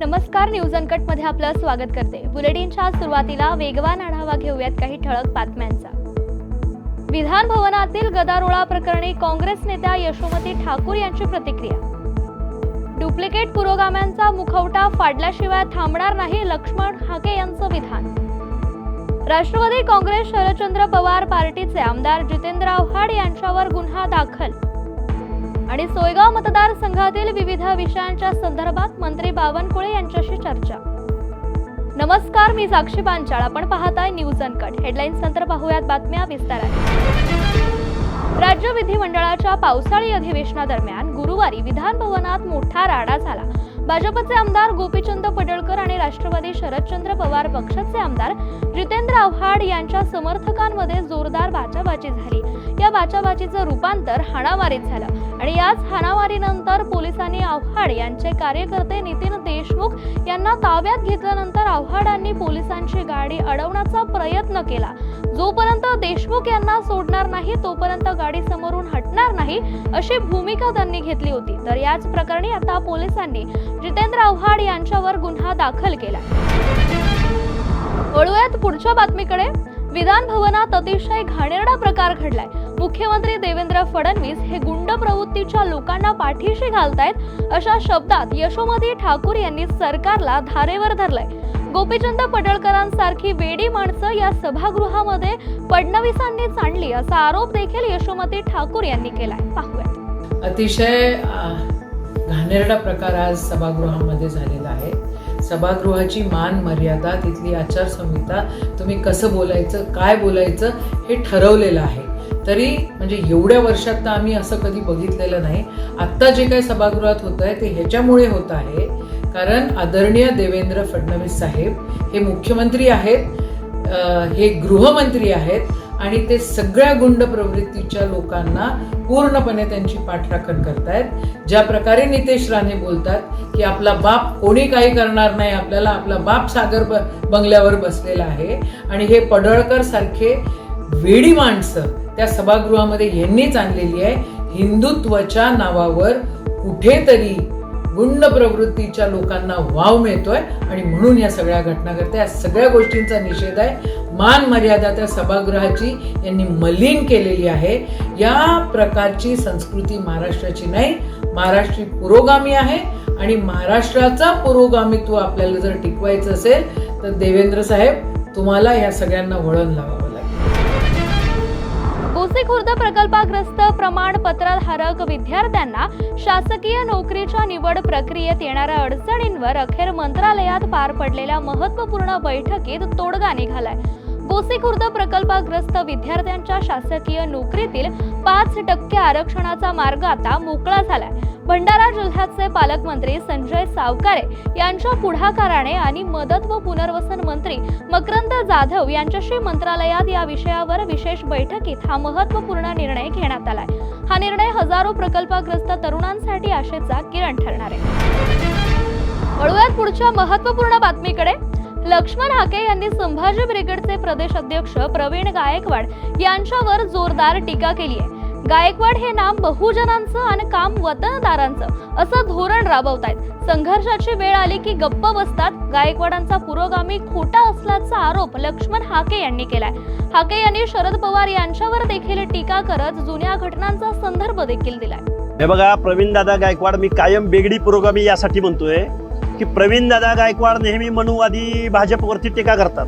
नमस्कार न्यूज अनकटमध्ये आपलं स्वागत करते. बुलेटिनच्या सुरुवातीला वेगवान आढावा घेऊयात काही ठळक बातम्यांचा. विधान भवनातील गदारोळा प्रकरणी काँग्रेस नेत्या यशोमती ठाकूर यांची प्रतिक्रिया. डुप्लिकेट पुरोगाम्यांचा मुखवटा फाडल्याशिवाय थांबणार नाही लक्ष्मण हाके यांचं विधान. राष्ट्रवादी काँग्रेस शरदचंद्र पवार पार्टीचे आमदार जितेंद्र आव्हाड यांच्यावर गुन्हा दाखल. आणि सोयगाव मतदारसंघातील विविध विषयांच्या संदर्भात मंत्री बावनकुळे यांच्याशी चर्चा. नमस्कार मी साक्षी पांचाळ आपण पाहताय न्यूज अनकट. हेडलाईन्स नंतर पाहूयात बातम्या विस्तारात राज्य विधिमंडळाच्या पावसाळी अधिवेशनादरम्यान गुरुवारी विधानभवनात मोठा राडा झाला. भाजपचे आमदार गोपीचंद पडळकर आणि राष्ट्रवादी शरदचंद्र पवार पक्षाचे आमदार जितेंद्र आव्हाड यांच्या समर्थकांमध्ये जोरदार बाचाबाची झाली. या बाचाबाचीचं रूपांतर हाणामारीत झालं आणि याच हाणामारीनंतर पोलिसांनी आव्हाड यांचे कार्यकर्ते नितीन देशमुख यांना ताब्यात घेतल्यानंतर आव्हाडांनी पोलिसांची गाडी अडवण्याचा प्रयत्न केला. जोपर्यंत देशमुख यांना सोडणार नाही तोपर्यंत गाडी समोरून हटणार नाही अशी भूमिका त्यांनी घेतली होती. तर याच प्रकरणी आता पोलिसांनी जितेंद्र आव्हाड यांच्यावर गुन्हा दाखल केला. वळूयात पुढच्या बातमीकडे. विधान भवनात अतिशय घाणेरडा प्रकार घडलाय. मुख्यमंत्री देवेंद्र फडणवीस हे गुंड प्रवृत्तीच्या लोकांना पाठीशी घालतायत अशा शब्दात यशोमती ठाकूर यांनी सरकारला धारेवर धरलंय. गोपीचंद पडळकरांसारखी वेडी माणसं या सभागृहामध्ये फडणवीसांनी चांडली असा आरोप देखील यशोमती ठाकूर यांनी केलाय. पाहूया. अतिशय घाणेरडा प्रकार आज सभागृहामध्ये झालेला आहे. सभागृहाची मान मर्यादा तिथली आचारसंहिता तुम्ही कसं बोलायचं काय बोलायचं हे ठरवलेलं आहे. तरी म्हणजे एवढ्या वर्षात तर आम्ही असं कधी बघितलेलं नाही. आत्ता जे काही सभागृहात होत आहे ते ह्याच्यामुळे होत आहे कारण आदरणीय देवेंद्र फडणवीस साहेब हे मुख्यमंत्री आहेत हे गृहमंत्री आहेत आणि ते सगळ्या गुंड प्रवृत्तीच्या लोकांना पूर्णपणे त्यांची पाठराखण करतायत. ज्या प्रकारे नितेश राणे बोलतात की आपला बाप कोणी काही करणार नाही आपल्याला आपला बाप सागर ब- बंगल्यावर बसलेला आहे आणि हे पडळकर सारखे वेडी माणसं त्या सभागृहामध्ये यांनीच आणलेली आहे. हिंदुत्वाच्या नावावर कुठेतरी गुंड प्रवृत्तीच्या लोकांना वाव मिळतोय आणि म्हणून या सगळ्या घटना घडते या सगळ्या गोष्टींचा निषेध आहे. मान मर्यादा त्या सभागृहाची यांनी मलिन केलेली आहे. या प्रकारची संस्कृती महाराष्ट्राची नाही महाराष्ट्री पुरोगामी आहे आणि महाराष्ट्राचा पुरोगामित्व आपल्याला जर टिकवायचं असेल तर देवेंद्र साहेब तुम्हाला या सगळ्यांना वळण लावावं लागेल खुर्द प्रकल्पाग्रस्त प्रमाणपत्रधारक विद्यार्थ्यांना शासकीय नोकरीच्या निवड प्रक्रियेत येणाऱ्या अडचणींवर अखेर मंत्रालयात पार पडलेल्या महत्त्वपूर्ण बैठकीत तोडगा निघालाय. गोसेखुर्द प्रकल्पग्रस्त प्रकल्पाग्रस्त विद्यार्थ्यांच्या शासकीय नोकरीतील पाच टक्के आरक्षणाचा मार्ग आता मोकळा झालाय. भंडारा जिल्ह्याचे पालकमंत्री संजय सावकारे यांच्या पुढाकाराने आणि मदत व पुनर्वसन मंत्री मकरंद जाधव यांच्याशी मंत्रालयात या विषयावर विशेष बैठकीत हा महत्त्वपूर्ण निर्णय घेण्यात आलाय. हा निर्णय हजारो प्रकल्पग्रस्त तरुणांसाठी आशेचा किरण ठरणार आहे. वळूयात पुढच्या महत्त्वपूर्ण बातमीकडे. लक्ष्मण हाके यांनी संभाजी ब्रिगेडचे प्रदेश अध्यक्ष प्रवीण गायकवाड यांच्यावर जोरदार टीका केली आहे. गायकवाड हे नाम बहुजनांचं आणि काम वतनदारांचं असं धोरण राबवत आहेत संघर्षाची वेळ आली की गप्प बसतात. गायकवाडांचा पुरोगामी खोटा असल्याचा आरोप लक्ष्मण हाके यांनी केलाय. हाके यांनी शरद पवार यांच्यावर देखील टीका करत जुन्या घटनांचा संदर्भ देखील दिलाय. हे बघा प्रवीण दादा गायकवाड मी कायम बेगडी पुरोगामी यासाठी म्हणतोय. की प्रवीणदादा गायकवाड नेहमी मनुवादी भाजपवरती टीका करतात.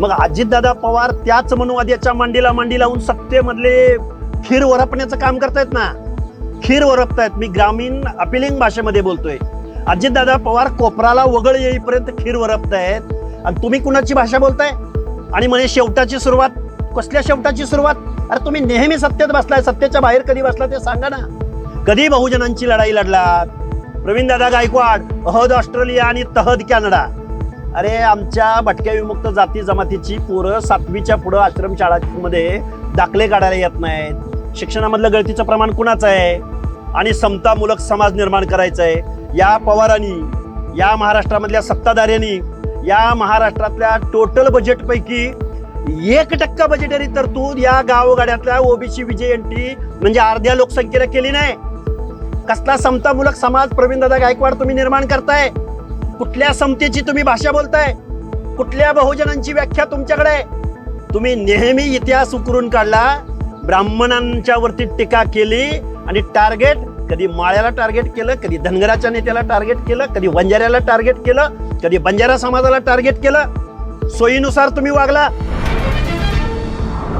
मग अजितदादा पवार त्याच मनुवाद्याच्या मांडीला मांडी लावून सत्तेमधले खीर वरपण्याचं काम करतायत ना? खीर वरपतायत. मी ग्रामीण अपिलिंग भाषेमध्ये बोलतोय. अजितदादा पवार कोपराला वगळ येईपर्यंत खीर वरपतायत. आणि तुम्ही कुणाची भाषा बोलताय? आणि म्हणे शेवटाची सुरुवात. कसल्या शेवटाची सुरुवात? अरे तुम्ही नेहमी सत्तेत बसलाय. सत्तेच्या बाहेर कधी बसला ते सांगा ना. कधी बहुजनांची लढाई लढलात? प्रवीणदादा गायकवाड अहद ऑस्ट्रेलिया आणि तहद कॅनडा. अरे आमच्या भटक्या विमुक्त जाती जमातीची पोरं सातवीच्या पुढं आश्रमशाळांमध्ये दाखले काढायला येत नाहीत. शिक्षणामधलं गळतीचं प्रमाण कुणाचं आहे? आणि समतामूलक समाज निर्माण करायचं आहे या पवारांनी या महाराष्ट्रामधल्या सत्ताधाऱ्यांनी या महाराष्ट्रातल्या टोटल बजेटपैकी एक टक्का बजेटरी तरतूद या गावगाड्यातल्या ओबीसी विजयंती म्हणजे अर्ध्या लोकसंख्येला केली नाही. कसला समतामूलक समाज प्रवीणदादा गायकवाड तुम्ही निर्माण करताय? कुठल्या समतेची तुम्ही भाषा बोलताय? कुठल्या बहुजनांची व्याख्या तुमच्याकडे? आहे? तुम्ही नेहमी इतिहास उकरून काढला ब्राह्मणांच्या वरती टीका केली आणि टार्गेट कधी माळ्याला टार्गेट केलं कधी धनगराच्या नेत्याला टार्गेट केलं कधी बंजाऱ्याला टार्गेट केलं कधी बंजारा समाजाला टार्गेट केलं. सोयीनुसार तुम्ही वागला.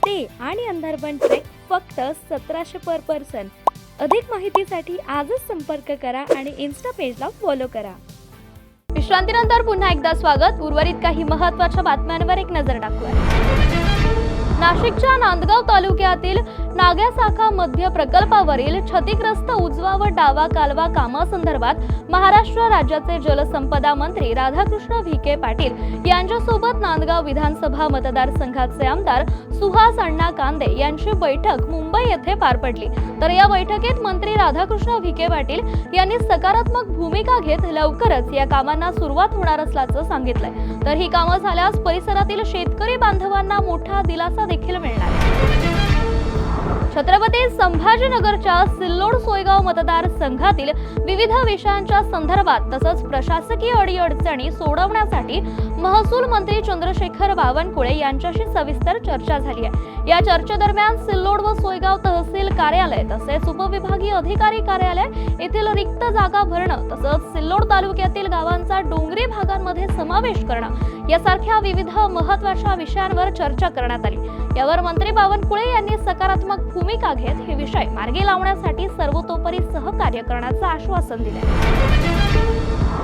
स्टे आणि अंधारबन ट्रेक फक्त सतराशे पर पर्सन अधिक माहितीसाठी आजच संपर्क करा आणि इन्स्टा पेजला फॉलो करा. विश्रांतीनंतर पुन्हा एकदा स्वागत. उर्वरित काही महत्त्वाच्या बातम्यांवर एक नजर टाकूया. नाशिकच्या नांदगाव तालुक्यातील नाग्यासाखा मध्य प्रकल्पावरील क्षतिग्रस्त उजवा व डावा कालवा कामासंदर्भात महाराष्ट्र राज्याचे जलसंपदा मंत्री राधाकृष्ण विखे पाटील यांच्यासोबत नांदगाव विधानसभा मतदारसंघाचे आमदार सुहास अण्णा कांदे यांची बैठक मुंबई येथे पार पडली. तर या बैठकीत मंत्री राधाकृष्ण विखे पाटील यांनी सकारात्मक भूमिका घेत लवकरच या कामांना सुरुवात होणार असल्याचं सांगितलंय. तर ही कामं झाल्यास परिसरातील शेतकरी बांधवांना मोठा दिलासा देखील मिळणार आहे. छत्रपती संभाजीनगरच्या सिल्लोड सोयगाव मतदारसंघातील विविध विषयांच्या संदर्भात तसंच प्रशासकीय अडीअडचणी सोडवण्यासाठी महसूल मंत्री चंद्रशेखर बावनकुळे यांच्याशी सविस्तर चर्चा झाली आहे. या चर्चेदरम्यान सिल्लोड व सोयगाव तहसील कार्यालय तसेच उपविभागीय अधिकारी कार्यालय येथील रिक्त जागा भरणं तसंच सिल्लोड तालुक्यातील गावांचा डोंगरी भागांमध्ये समावेश करणं यासारख्या विविध महत्त्वाच्या विषयांवर चर्चा करण्यात आली. यावर मंत्री बावनकुळे यांनी सकारात्मक भूमिका घेत हे विषय मार्गी लावण्यासाठी सर्वतोपरी सहकार्य करण्याचं आश्वासन दिले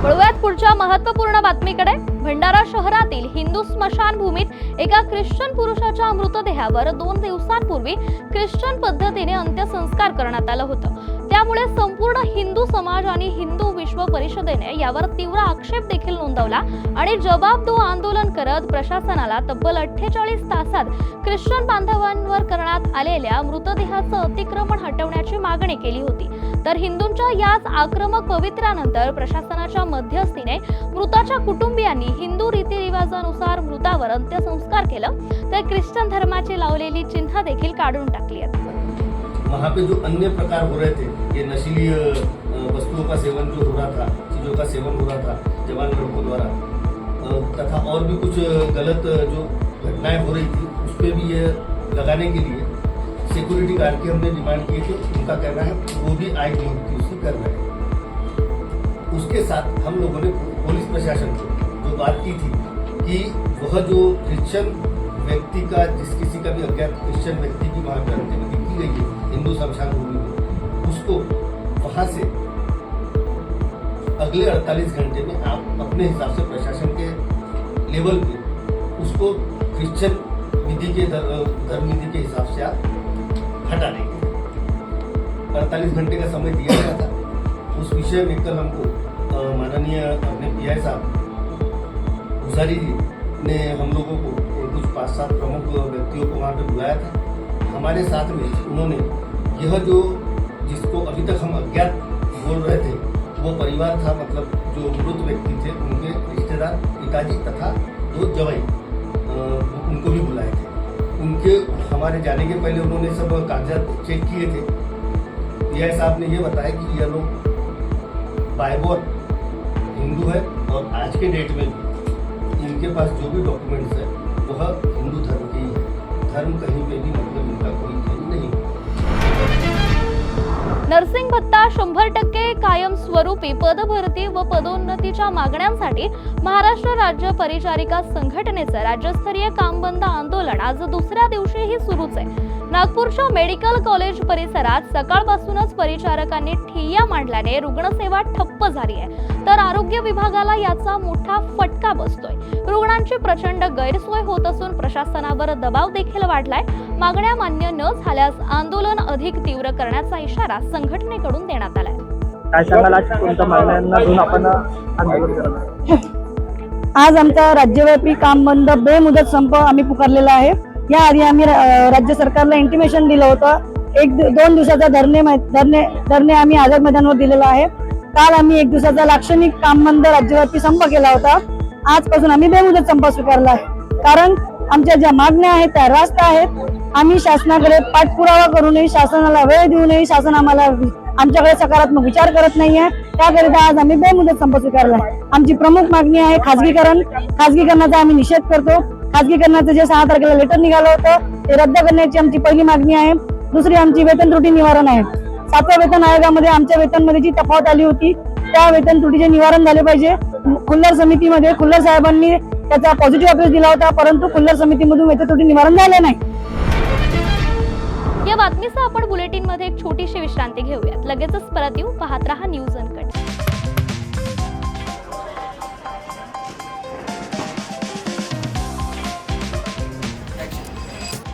वळूयात पुढच्या महत्त्वपूर्ण बातमीकडे. भंडारा शहरातील हिंदू स्मशानभूमीत एका ख्रिश्चन पुरुषाच्या मृतदेहावर दोन दिवसांपूर्वी ख्रिश्चन पद्धतीने अंत्यसंस्कार करण्यात आलं होतं. त्यामुळे संपूर्ण हिंदू समाज आणि हिंदू विश्व परिषदेने यावर तीव्र आक्षेप देखील नोंदवला आणि जबाबदो आंदोलन करत प्रशासनाला तब्बल अठ्ठेचाळीस तासात ख्रिश्चन बांधवांवर करण्यात आलेल्या मृतदेहाचं अतिक्रमण हटवण्याची मागणी केली होती. तर हिंदूंच्या याच आक्रमक पवित्र्यानंतर प्रशासनाच्या मध्यस्थीने मृताच्या कुटुंबियांनी हिंदू रीतिरिवाजानुसार मृतावर अंत्यसंस्कार केलं. तर ख्रिश्चन धर्माची लावलेली चिन्ह देखील काढून टाकली आहेत. वहाँ पे जो अन्य प्रकार हो रहे थे, ये नशीली वस्तुओं का सेवन जो हो रहा था, चीज़ों का सेवन हो रहा था जवान लड़कों द्वारा तथा और भी कुछ गलत जो घटनाएँ हो रही थी, उस पर भी ये लगाने के लिए सिक्योरिटी गार्ड की हमने डिमांड की थी। उनका कहना है, वो भी आय नियुक्ति उसकी कर रहे हैं। उसके साथ हम लोगों ने पुलिस प्रशासन को जो बात की थी कि वह जो क्रिश्चियन व्यक्ति का, जिस किसी का भी अज्ञात क्रिश्चियन व्यक्ति की वहाँ पर अंत्यविधि की गई है हिंदू शमशान भूमि में उसको वहाँ से अगले 48 घंटे में आप अपने हिसाब से प्रशासन के लेवल पे उसको क्रिश्चियन विधि के धर्म विधि के हिसाब से आप हटा देंगे। अड़तालीस घंटे का समय दिया गया था। उस विषय में कल हमको माननीय अपने पी आई साहब भूसारी जी ने हम लोगों को कुछ पाँच सात प्रमुख व्यक्तियों को वहाँ पे बुलाया था। हमारे साथ में उन्होंने यह जो जिसको अभी तक हम अज्ञात बोल रहे थे, वो परिवार था मतलब जो मृत व्यक्ति थे, उनके रिश्तेदार, पिताजी तथा दो जवाई उनको भी बुलाए थे। उनके हमारे जाने के पहले उन्होंने सब कागजात चेक किए थे। पी साहब ने ये बताया कि यह लोग बायबॉर्न हिंदू है और आज के डेट में भी इनके पास जो भी डॉक्यूमेंट्स है, वह हिंदू धर्म के ही है। धर्म कहीं पे भी नहीं नर्सिंग भत्ता शंभर टक्के कायमस्वरूपी पदभरती व पदोन्नतीच्या मागण्यांसाठी महाराष्ट्र राज्य परिचारिका संघटनेचं राज्यस्तरीय काम बंद आंदोलन आज दुसऱ्या दिवशीही सुरूच आहे. नागपूरच्या मेडिकल कॉलेज परिसरात सकाळपासूनच परिचारकांनी ठिय्या मांडल्याने रुग्णसेवा ठप्प झाली आहे. तर आरोग्य विभागाला याचा मोठा फटका बसतोय. रुग्णांची प्रचंड गैरसोय होत असून प्रशासनावर दबाव देखील वाढलाय. मागण्या मान्य न झाल्यास आंदोलन अधिक तीव्र करण्याचा इशारा संघटनेकडून देण्यात आलाय. काय सांगाल? आज कोणत्या मागण्यांना घेऊन आपण आंदोलन करत आहोत? आज आमचा राज्यव्यापी काम बंद बेमुदत संप आम्ही पुकारलेला आहे. याआधी आम्ही राज्य सरकारला इंटिमेशन दिलं होतं. एक दोन दिवसाचा धरणे धरणे धरणे आम्ही आझाद मैदानावर दिलेला आहे. काल आम्ही एक दिवसाचा लाक्षणिक काम बंद राज्यव्यापी संप केला होता. आजपासून आम्ही बेमुदत संप स्वीकारला आहे. कारण आमच्या ज्या मागण्या आहेत त्या रास्त आहेत. आम्ही शासनाकडे पाठपुरावा करूनही शासनाला वेळ देऊनही शासन आम्हाला आमच्याकडे सकारात्मक विचार करत नाहीये. त्याकरिता आज आम्ही बेमुदत संप स्वीकारला आहे. आमची प्रमुख मागणी आहे खाजगीकरण. खाजगीकरणाचा आम्ही निषेध करतो. खाजगीकरणाचं जे सहा तारखेला लेटर निघालं होतं ते रद्द करण्याची आमची पहिली मागणी आहे. दुसरी आमची वेतन त्रुटी निवारण आहे. सातव्या वेतन आयोगामध्ये आमच्या वेतनमध्ये जी तफावत आली होती त्या वेतन त्रुटीचे निवारण झाले पाहिजे. खुल्लर समितीमध्ये खुल्लर साहेबांनी त्याचा पॉझिटिव्ह अभ्यास दिला होता परंतु खुल्लर समितीमधून वेतन त्रुटी निवारण झाले नाही. या बातमीसह आपण बुलेटिनमध्ये एक छोटीशी विश्रांती घेऊयात. लगेचच परत येऊ. पाहत रहा न्यूज अनकट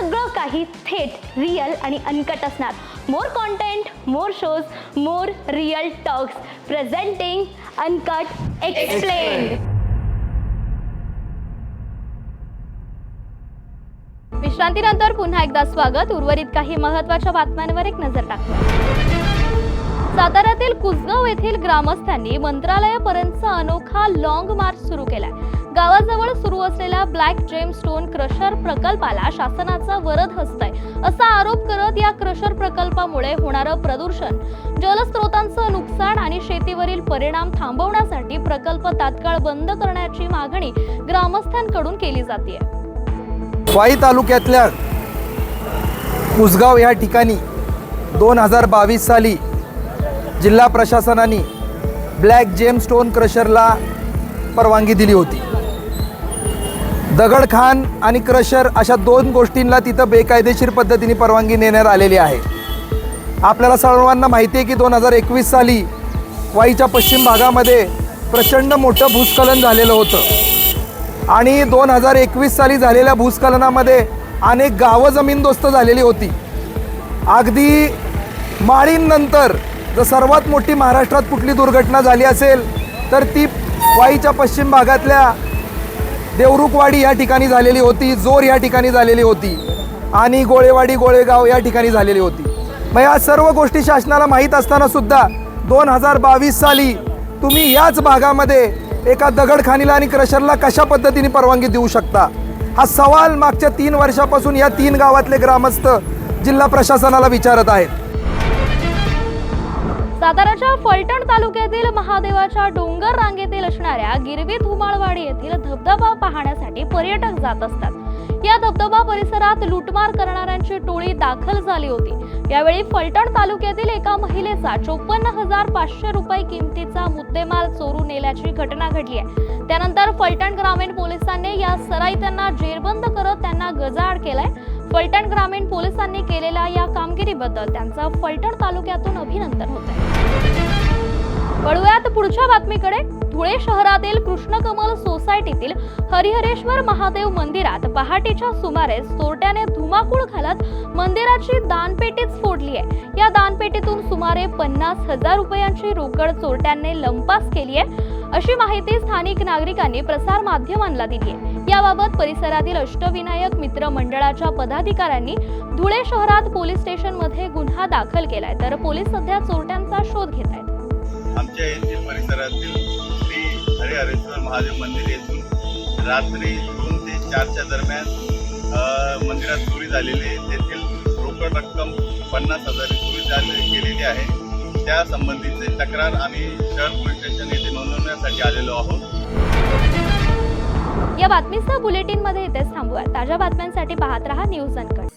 सगळं काही थेट रिअल आणि अनकट असणार. More content more shows more real talks presenting uncut explain विश्रांतीनंतर पुन्हा एकदा स्वागत. उर्वरित काही महत्त्वाच्या बातम्यांवर एक नजर टाकूया. साताऱ्यातील कुसगाव येथील ग्रामस्थांनी मंत्रालयापर्यंतचा अनोखा लॉंग मार्च सुरू केलाय. गावाजवळ सुरू असलेल्या ब्लॅक जेम स्टोन क्रशर प्रकल्पाला शासनाचा वरद हस्त आहे. असा आरोप करत या क्रशर प्रकल्पामुळे होणारं प्रदूषण. जलस्रोतांचं नुकसान आणि शेतीवरील परिणाम थांबवण्यासाठी प्रकल्प तात्काळ बंद करण्याची मागणी ग्रामस्थांकडून केली जाते. वाई तालुक्यातल्या कुसगाव या ठिकाणी दोन हजार बावीस साली जिल्हा प्रशासनाने ब्लॅक जेम स्टोन क्रशरला परवानगी दिली होती. दगडखान आणि क्रशर अशा दोन गोष्टींना तिथं बेकायदेशीर पद्धतीने परवानगी देण्यात आलेली आहे. आपल्याला सर्वांना माहिती आहे की दोन हजार एकवीस साली वाईच्या पश्चिम भागामध्ये प्रचंड मोठं भूस्खलन झालेलं होतं. आणि दोन हजार एकवीस साली झालेल्या भूस्खलनामध्ये अनेक गावं जमीनदोस्त झालेली होती. अगदी माळींनंतर जर सर्वात मोठी महाराष्ट्रात कुठली दुर्घटना झाली असेल तर ती वाईच्या पश्चिम भागातल्या देवरुखवाडी या ठिकाणी झालेली होती जोर या ठिकाणी झालेली होती आणि गोळेवाडी गोळेगाव या ठिकाणी झालेली होती. मग या सर्व गोष्टी शासनाला माहीत असताना सुद्धा दोन हजार बावीस साली तुम्ही याच भागामध्ये एका दगडखानीला आणि क्रशरला कशा पद्धतीने परवानगी देऊ शकता? हा सवाल मागच्या तीन वर्षापासून या तीन गावातले ग्रामस्थ जिल्हा प्रशासनाला विचारत आहेत. साताराच्या फलटण तालुक्यातील महादेवाच्या डोंगर रांगेतील असणाऱ्या गिरवी धुमाळवाडी येथील धबधबा पाहण्यासाठी पर्यटक जात असतात. या धबधबा परिसरात लुटमार करणाऱ्यांची टोळी दाखल झाली होती. यावेळी फलटण तालुक्यातील एका महिलेचा चोपन्न हजार पाचशे रुपये किमतीचा मुद्देमाल चोरून नेल्याची घटना घडली आहे. त्यानंतर फलटण ग्रामीण पोलिसांनी या सराईतांना जेरबंद करत त्यांना गजाआड केलाय. फलटण ग्रामीण पोलिसांनी केलेल्या या कामगिरीबद्दल त्यांचं फलटण तालुक्यातून अभिनंदन होत आहे वळूयात पुढच्या बातमीकडे. धुळे शहरातील कृष्णकमल सोसायटीतील हरिहरेश्वर महादेव मंदिरात पहाटेच्या सुमारे चोरट्याने धुमाकूळ घालत मंदिराची दानपेटीच फोडली आहे. या दानपेटीतून सुमारे पन्नास हजार रुपयांची रोकड चोरट्यांनी लंपास केली आहे. अशी माहिती स्थानिक नागरिकांनी प्रसार माध्यमांना दिली आहे. याबाबत परिसरातील अष्टविनायक मित्र मंडळाच्या पदाधिकाऱ्यांनी धुळे शहरात पोलीस स्टेशनमध्ये गुन्हा दाखल केलाय. तर पोलीस सध्या चोरट्यांचा शोध घेत आहेत. आमच्या येथील परिसरातील श्री हरिहरेश्वर महादेव मंदिर येथून रात्री दोन ते चारच्या दरम्यान मंदिरात चोरी झालेली तेथील रोकड रक्कम पन्नास हजार चोरी झाली गेलेली आहे. त्या संबंधीचे तक्रार आम्ही शहर पोलीस स्टेशन येथे नोंदवण्यासाठी आलेलो आहोत. या बातमीसह बुलेटिनमध्ये इथेच थांबूया. ताज्या बातम्यांसाठी पाहत रहा न्यूज अनकट.